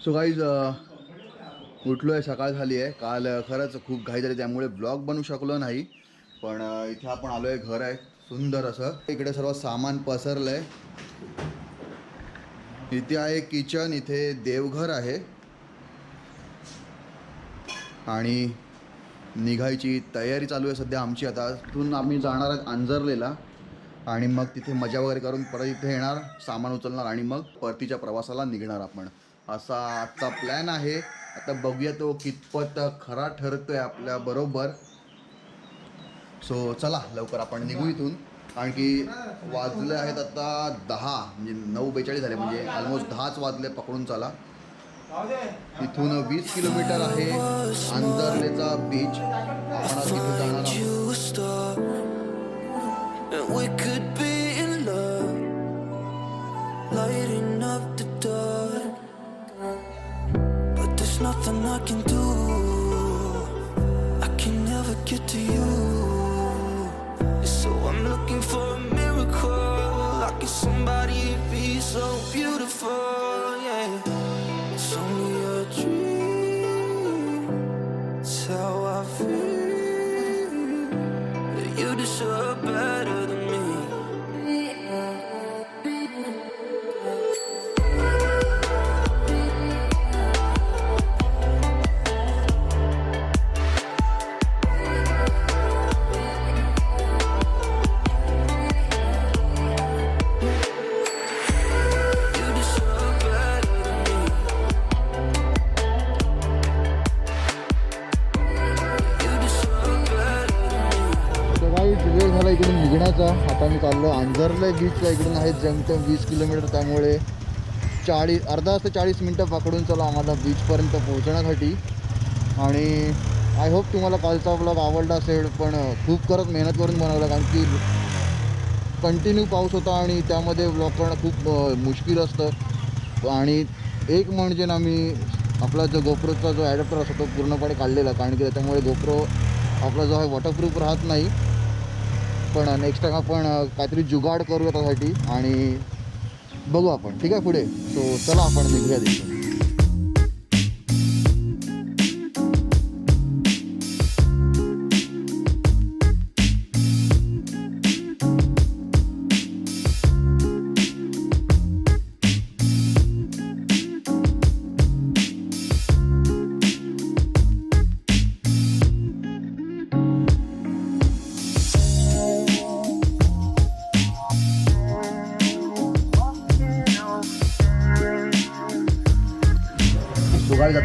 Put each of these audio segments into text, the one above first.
So guys उठलो आहे सकाळ झाली आहे. काल uh, खरंच खूप घाई झाली त्यामुळे ब्लॉग बनवू शकलो नाही. पण uh, इथे आपण आलो आहे घर आहे सुंदर असं. इकडे सर्व सामान पसरलं आहे इथे आहे किचन इथे देवघर आहे. आणि निघायची तयारी चालू आहे सध्या आमची आता. तिथून आम्ही जाणार आहे अंजरलेला. आणि मग तिथे मजा वगैरे करून परत इथे येणार सामान उचलणार आणि मग परतीच्या प्रवासाला निघणार आपण. असा आजचा प्लॅन आहे. आता बघूया तो कितपत खरा ठरतोय आपल्या बरोबर. सो चला लवकर आपण निघू इथून. कारण की वाजले आहेत आता दहा म्हणजे नऊ बेचाळीस झाले म्हणजे ऑलमोस्ट दहाच वाजले पकडून चला. इथून वीस किलोमीटर आहे अंजरलेचा बीच आपण तिथे जाणार आहोत. आंजरले बीचला इकडून आहे जमतं वीस किलोमीटर त्यामुळे चाळीस अर्धा ते चाळीस मिनटं पकडून चला आम्हाला बीचपर्यंत पोहोचण्यासाठी. आणि आय होप तुम्हाला कालचा ब्लॉग आवडला असेल पण खूप करत मेहनत करून बनवला कारण की कंटिन्यू पाऊस होता आणि त्यामध्ये ब्लॉग करणं खूप मुश्किल असतं. आणि एक म्हणजे ना मी आपला जो गोप्रोचा जो ॲडॅप्टर असतो तो पूर्णपणे काढलेला कारण की त्याच्यामुळे गोप्रो आपला जो आहे वॉटरप्रूफ राहत नाही. पण नेक्स्ट टाइम आपण काहीतरी जुगाड करू त्यासाठी आणि बघू आपण. ठीक आहे पुढे? सो चला आपण निघूया दिवशी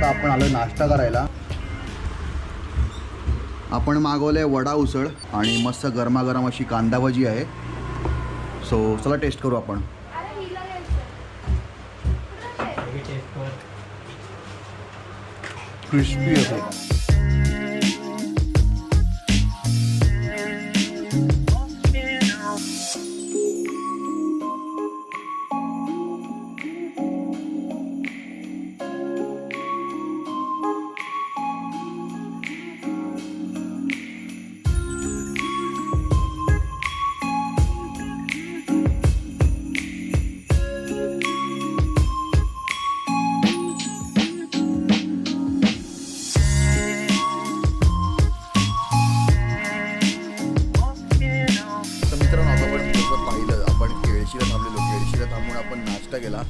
आपण आलो नाश्ता करायला. आपण मागवलं आहे वडा उसळ आणि मस्त गरमागरम अशी कांदा भाजी आहे. सो चला टेस्ट करू आपण. क्रिस्पी नाश्ता केला.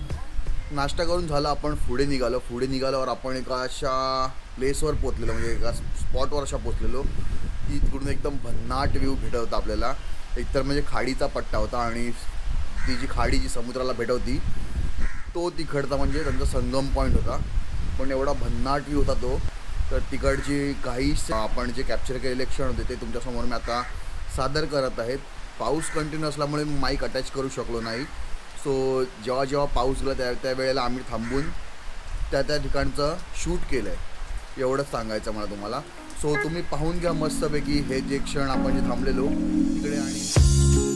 नाश्ता करून झाला आपण पुढे निघालो. पुढे निघाल्यावर आपण एका अशा प्लेसवर पोचलेलो म्हणजे एका स्पॉटवर अशा पोचलेलो की तिकडून एकदम भन्नाट व्ह्यू भेटत होता आपल्याला. एकतर म्हणजे खाडीचा पट्टा होता आणि ती जी खाडी जी समुद्राला भेटवती तो तिकडचा म्हणजे त्यांचा संगम पॉईंट होता. पण एवढा भन्नाट व्ह्यू होता तो तर तिकडची काही आपण जे कॅप्चर केलेले क्षण होते ते तुमच्यासमोर मी आता सादर करत आहेत पाऊस कंटिन्यू असल्यामुळे माईक अटॅच करू शकलो नाही. सो जेव्हा जेव्हा पाऊस गेला त्या त्यावेळेला आम्ही थांबून त्या त्या ठिकाणचं शूट केलं आहे एवढंच सांगायचं मला तुम्हाला. सो तुम्ही पाहून घ्या मस्तपैकी हे जे क्षण आपण जे थांबलेलो तिकडे आणि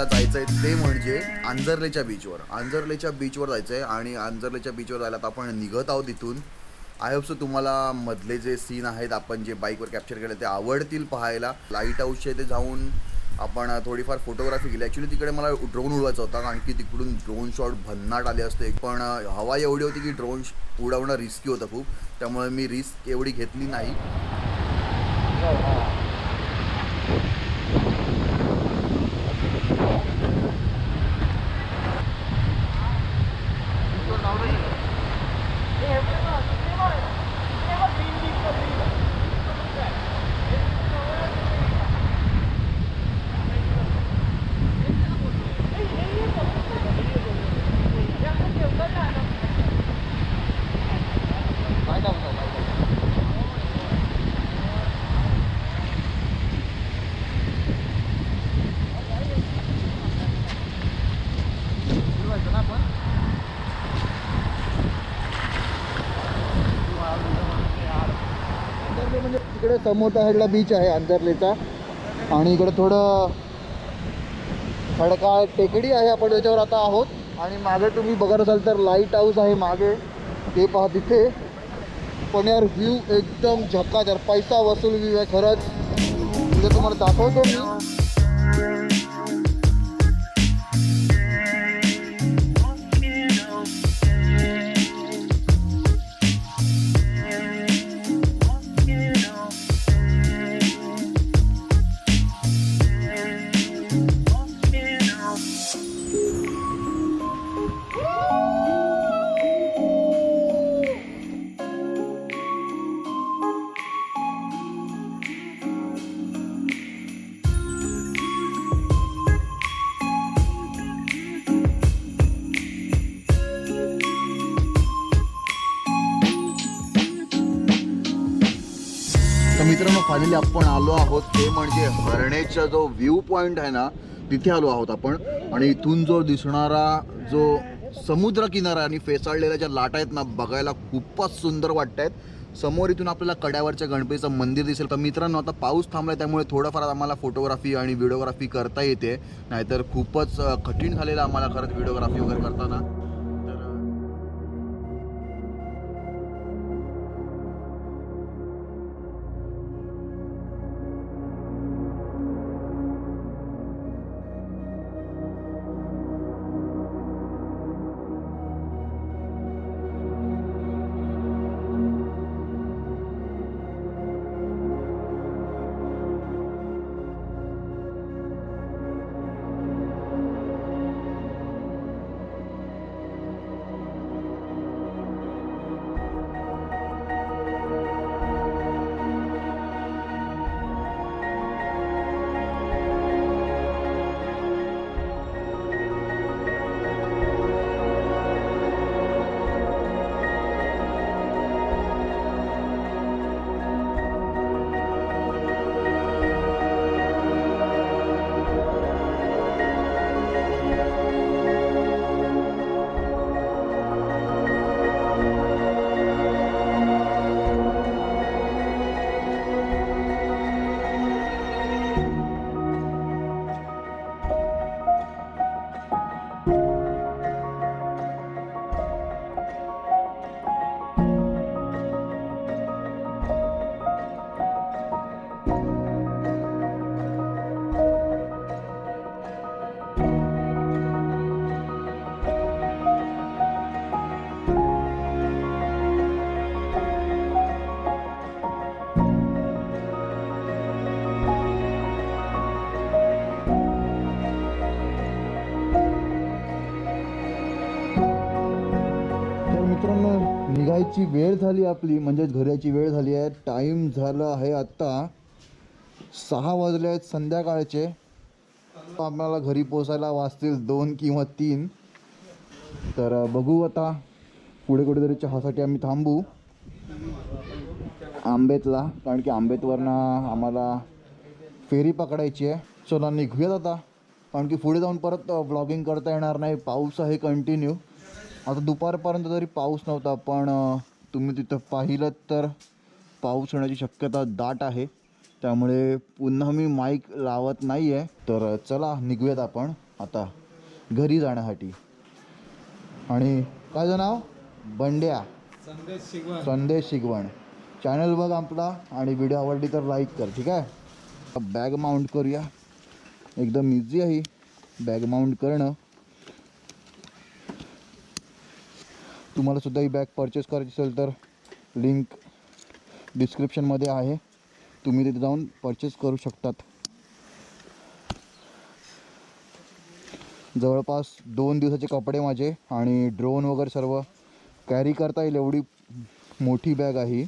आपल्याला जायचं आहे ते म्हणजे आंजर्लेच्या बीचवर आंजर्लेच्या बीचवर जायचं आहे आणि आंजर्लेच्या बीचवर जायला तर आपण निघत आहोत इथून. आय होप सो तुम्हाला मधले जे सीन आहेत आपण जे बाईकवर कॅप्चर केले ते आवडतील पाहायला. लाइट हाऊसच्या इथे जाऊन आपण थोडीफार फोटोग्राफी केली. ॲक्च्युली तिकडे मला ड्रोन उडवायचा होता कारण की तिकडून ड्रोन शॉट भन्नाट आले असते. पण हवा एवढी होती की ड्रोन उडवणं रिस्की होतं खूप. त्यामुळे मी रिस्क एवढी घेतली नाही. हो, हो. अंतरले म्हणजे तिकडे समोरच्या साईडला बीच आहे अंतरलेचा आणि इकडे थोडं खडकाळ टेकडी आहे आपण त्याच्यावर आता आहोत. आणि मागे तुम्ही बघत असाल तर लाइट हाऊस आहे मागे. ते पहा तिथे. पण यार व्ह्यू एकदम झक्काझर पैसा वसूल व्ह्यू आहे खरंच. म्हणजे तुम्हाला दाखवतो मी. मित्रांनो फायनली आपण आलो आहोत. ते म्हणजे हरणेचा जो व्ह्यू पॉईंट आहे ना तिथे आलो आहोत आपण. आणि इथून जो दिसणारा जो समुद्र किनारा आणि फेसाळलेल्या ज्या लाटा आहेत ना बघायला खूपच सुंदर वाटत आहेत समोर इथून आपल्याला कड्यावरच्या गणपतीचं मंदिर दिसेल. तर मित्रांनो आता पाऊस थांबलाय त्यामुळे थोडंफार आम्हाला फोटोग्राफी आणि व्हिडिओग्राफी करता येते. नाहीतर खूपच कठीण झालेलं आम्हाला खरंच व्हिडिओग्राफी वगैरे करताना. निघायची वेळ झाली आपली म्हणजेच घराची वेळ झाली आहे. टाईम झाला आहे आत्ता. सहा वाजले आहेत संध्याकाळचे. आम्हाला घरी पोचायला वाजतील दोन किंवा तीन. तर बघू आता. पुढे कुठेतरी चहासाठी आम्ही थांबू. आंबेतला. कारण की आंबेतवरनं आम्हाला फेरी पकडायची आहे. चला निघूयात आता. कारण की पुढे जाऊन परत ब्लॉगिंग करता येणार नाही. पाऊस आहे कंटिन्यू आता दुपारपर्यंत तरी पाऊस नव्हता पण तुम्ही तिथं पाहिलं तर पाऊस होण्याची शक्यता दाट आहे. त्यामुळे पुन्हा मी माईक लावत नाही आहे तर चला निघूयात आपण आता घरी जाण्यासाठी. आणि काय नाव? बंड्या. संदेश शिगवण. संदेश शिगवण. चॅनल बघ आपला आणि व्हिडिओ आवडली तर लाईक कर ठीक आहे? बॅग माउंट करूया. एकदम इझी आहे बॅग माउंट करणं. तुम्हाला सुद्धा ही बॅग परचेस करायची असेल तर लिंक डिस्क्रिप्शनमध्ये आहे. तुम्ही तिथे जाऊन परचेस करू शकतात. जवळपास दोन दिवसाचे कपडे माझे आणि ड्रोन वगैरे सर्व कॅरी करता येईल. एवढी मोठी बॅग आहे.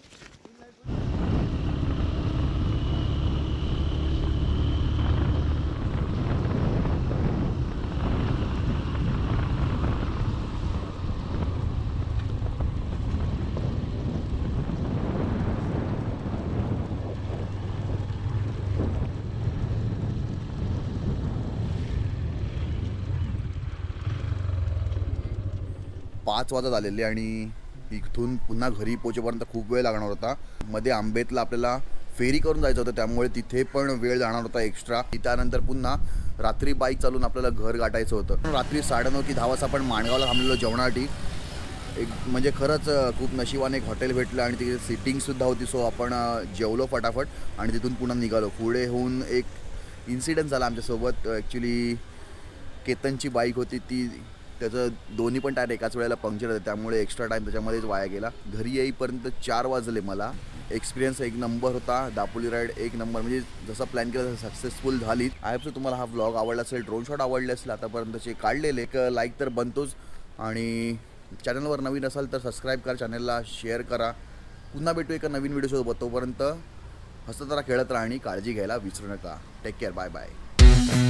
पाच वाजत आलेले आणि इथून पुन्हा घरी पोचेपर्यंत खूप वेळ लागणार होता. मध्ये आंबेतला आपल्याला फेरी करून जायचं होतं त्यामुळे तिथे पण वेळ जाणार होता एक्स्ट्रा. त्यानंतर पुन्हा रात्री बाईक चालून आपल्याला घर गाठायचं होतं. रात्री साडेनऊ की दहा वाजता आपण माणगावला थांबलेलो जेवणासाठी. एक म्हणजे खरंच खूप नशिबाने एक हॉटेल भेटलं आणि तिथे सिटिंगसुद्धा होती सो आपण जेवलो फटाफट आणि तिथून पुन्हा निघालो. पुढे होऊन एक इन्सिडेंट झाला आमच्यासोबत. ॲक्च्युली केतनची बाईक होती ती त्याचं दोन्ही पण टायर एकाच वेळेला पंक्चर होते त्यामुळे एक्स्ट्रा टाईम त्याच्यामध्येच वाया गेला. घरी येईपर्यंत चार वाजले मला. एक्सपिरियन्स एक नंबर होता दापोली राईड एक नंबर म्हणजे जसा प्लॅन केला तसं सक्सेसफुल झाली आय होप तुम्हाला हा ब्लॉग आवडला असेल ड्रोन शॉट आवडले असेल आतापर्यंतचे काढलेले एक लाईक तर बनतोच. आणि चॅनलवर नवीन असाल तर सबस्क्राईब करा चॅनलला शेअर करा. पुन्हा भेटू एका नवीन व्हिडिओसोबत तोपर्यंत हसत राहा खेळत राहा आणि काळजी घ्यायला विसरू नका. Take care bye bye